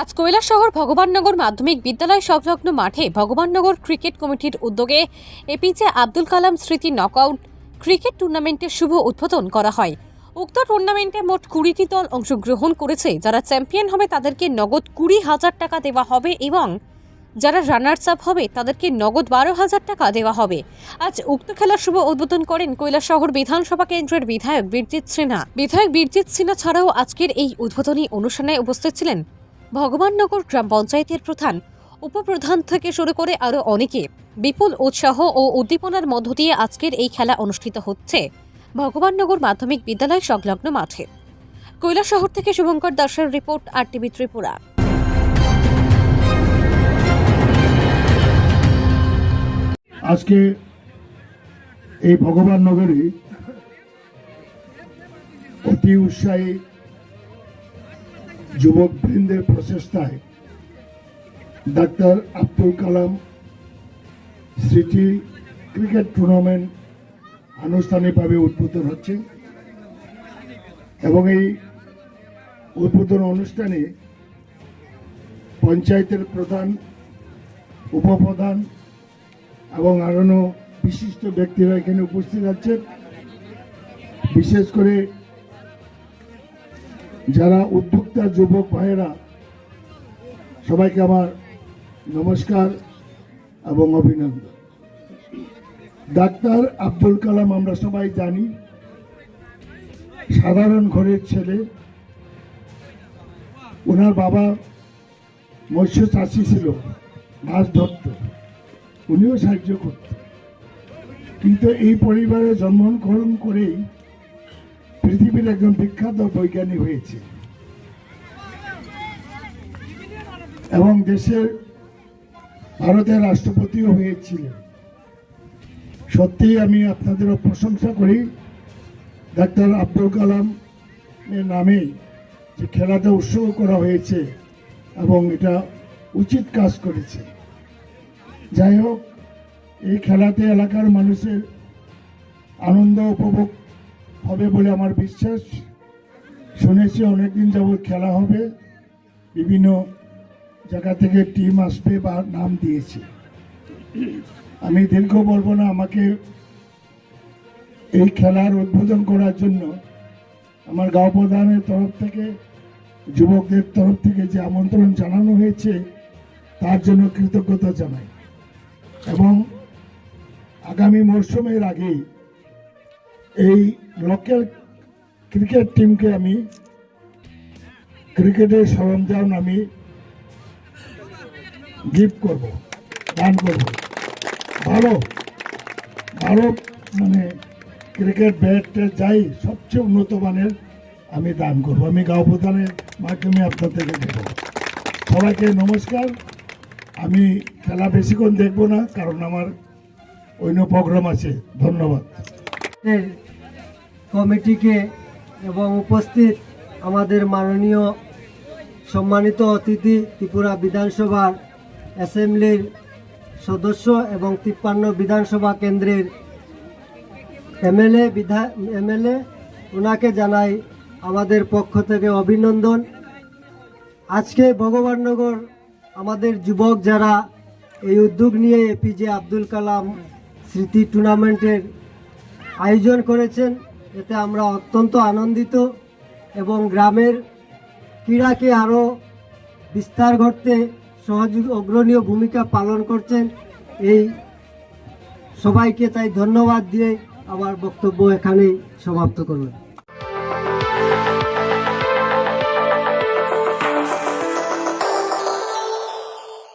আজ কৈলাসহর ভগবাননগর মাধ্যমিক বিদ্যালয় সংলগ্ন মাঠে ভগবাননগর ক্রিকেট কমিটির উদ্যোগে এপিজে আব্দুল কালাম স্মৃতি নকআউট ক্রিকেট টুর্নামেন্টের শুভ উদ্বোধন করা হয়। উক্ত টুর্নামেন্টে মোট কুড়িটি দল অংশগ্রহণ করেছে। যারা চ্যাম্পিয়ন হবে তাদেরকে নগদ কুড়ি হাজার টাকা দেওয়া হবে এবং যারা রানার্স আপ হবে, তাদেরকে নগদ বারো হাজার টাকা দেওয়া হবে। আজ উক্ত খেলার শুভ উদ্বোধন করেন কৈলাসহর বিধানসভা কেন্দ্রের বিধায়ক বীরজিৎ সিনহা। বিধায়ক বীরজিৎ সিনহা ছাড়াও আজকের এই উদ্বোধনী অনুষ্ঠানে উপস্থিত ছিলেন ভগবাননগর গ্রাম পঞ্চায়েতের প্রধান, উপপ্রধান থেকে শুরু করে আরও অনেকে। বিপুল উৎসাহ ও উদ্দীপনার মধ্য দিয়ে আজকের এই খেলা অনুষ্ঠিত হচ্ছে ভগবাননগর মাধ্যমিক বিদ্যালয় সংলগ্ন মাঠে। কৈলাসহর থেকে শুভঙ্কর দাসের রিপোর্ট, আর টিভি ত্রিপুরা। আজকে এই ভগবান নগরে অতি উৎসাহী যুবক বৃন্দের প্রচেষ্টায় doctor Abdul Kalam city cricket tournament আনুষ্ঠানিকভাবে উদ্বোধন হচ্ছে এবং এই উদ্বোধন অনুষ্ঠানে পঞ্চায়েতের প্রধান, উপপ্রধান এবং আরও বিশিষ্ট ব্যক্তিরা এখানে উপস্থিত আছেন। বিশেষ করে যারা উদ্যোক্তা যুবক ভাইয়েরা, সবাইকে আমার নমস্কার এবং অভিনন্দন। ডাক্তার আব্দুল কালাম আমরা সবাই জানি, সাধারণ ঘরের ছেলে। ওনার বাবা মৎস্য চাষি ছিল, মাছ ধরত। উনিও সাহায্য করতেন। কিন্তু এই পরিবারে জন্মগ্রহণ করেই পৃথিবীর একজন বিখ্যাত বৈজ্ঞানিক হয়েছে। এবং দেশের ভারতের রাষ্ট্রপতিও হয়েছিলেন। সত্যি আমি আপনাদেরও প্রশংসা করি। ডাক্তার আব্দুল কালাম এর নামে যে খেলাটা উৎসর্গ করা হয়েছে এবং এটা উচিত কাজ করেছে। যাই হোক এই খেলাতে এলাকার মানুষের আনন্দ উপভোগ হবে বলে আমার বিশ্বাস। শুনেছি অনেকদিন যাবৎ খেলা হবে। বিভিন্ন জায়গা থেকে টিম আসবে বা নাম দিয়েছে। আমি দীর্ঘ বলব না, আমাকে এই খেলার উদ্বোধন করার জন্য আমার গাঁও প্রধানের তরফ থেকে, যুবকদের তরফ থেকে যে আমন্ত্রণ জানানো হয়েছে, তার জন্য কৃতজ্ঞতা জানাই। এবং আগামী মরশুমের আগেই এই লোকাল ক্রিকেট টিমকে আমি ক্রিকেটের সরঞ্জাম আমি গিফট করব, দান করব। ভালো ভালো মানে ক্রিকেট ব্যাট ট্যাট যাই সবচেয়ে উন্নত মানের আমি দান করব। আমি গাঁও প্রধানের মাধ্যমে আপনাদেরকে দেব সবাইকে নমস্কার। আমি খেলা বেশিক্ষণ দেখব না, কারণ আমার অন্য প্রোগ্রাম আছে। ধন্যবাদ। কমিটিকে এবং উপস্থিত আমাদের মাননীয় সম্মানিত অতিথি ত্রিপুরা বিধানসভার অ্যাসেম্বলির সদস্য এবং তিপ্পান্ন বিধানসভা কেন্দ্রের এমএলএ বিধা এমএলএ, ওনাকে জানাই আমাদের পক্ষ থেকে অভিনন্দন। আজকে ভগবাননগর আমাদের যুবক যারা এই উদ্যোগ নিয়ে এপিজে আব্দুল কালাম স্মৃতি টুর্নামেন্টের আয়োজন করেছেন, এতে আমরা অত্যন্ত আনন্দিত এবং গ্রামের ক্রীড়াকে আরও বিস্তার ঘটতে সহযোগ, অগ্রণীয় ভূমিকা পালন করছেন। এই সবাইকে তাই ধন্যবাদ দিয়ে আমার বক্তব্য এখানেই সমাপ্ত করবেন